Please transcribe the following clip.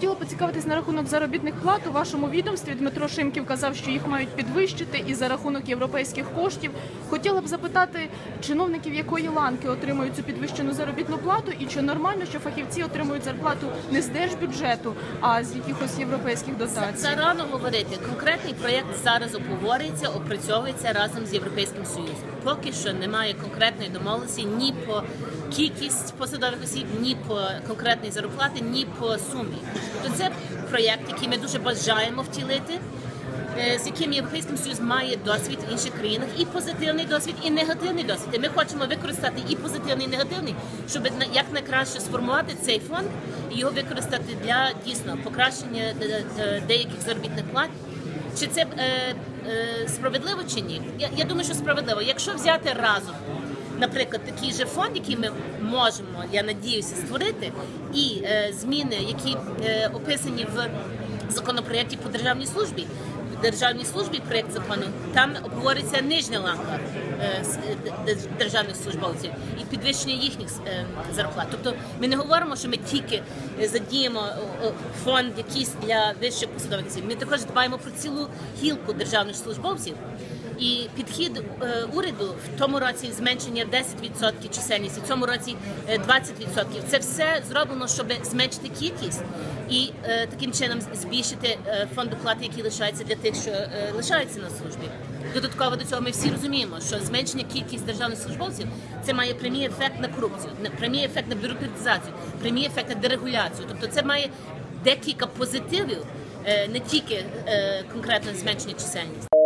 Хотіла поцікавитись на рахунок заробітних плат у вашому відомстві. Дмитро Шимків казав, що їх мають підвищити і за рахунок європейських коштів. Хотіла б запитати чиновників, якої ланки отримують цю підвищену заробітну плату, і чи нормально, що фахівці отримують зарплату не з держбюджету, а з якихось європейських дотацій. Зарано говорити. Конкретний проєкт зараз обговорюється, опрацьовується разом з Європейським Союзом. Поки що немає конкретної домовленості ні по кількість посадових осіб, ні по конкретній зарплаті, ні по сумі. То це проєкт, який ми дуже бажаємо втілити. е, З яким Європейський Союз має досвід в інших країнах, і позитивний досвід, і негативний досвід. І ми хочемо використати і позитивний, і негативний, щоб на- як найкраще сформувати цей фонд і його використати для дійсно покращення е, е, деяких заробітних плат. Чи це е, е, справедливо чи ні? Я, я думаю, що справедливо. Якщо взяти разом, наприклад, такий же фонд, який ми можемо, я надіюся, створити, і е, зміни, які е, описані в законопроєкті по державній службі. В державній службі проєкт закону там обговорюється нижня ланка е, державних службовців і підвищення їхніх зарплат. Тобто ми не говоримо, що ми тільки задіємо фонд якийсь для вищих посадових осіб. Ми також дбаємо про цілу гілку державних службовців. І підхід е, уряду в тому році зменшення 10% чисельності, в цьому році е, 20%. Це все зроблено, щоб зменшити кількість і е, таким чином збільшити е, фонд оплати, який лишається для тих, що е, лишаються на службі. Додатково до цього ми всі розуміємо, що зменшення кількість державних службовців це має прямий ефект на корупцію, прямий ефект на бюрократизацію, прямий ефект на дерегуляцію. Тобто це має декілька позитивів, е, не тільки е, конкретно зменшення чисельності.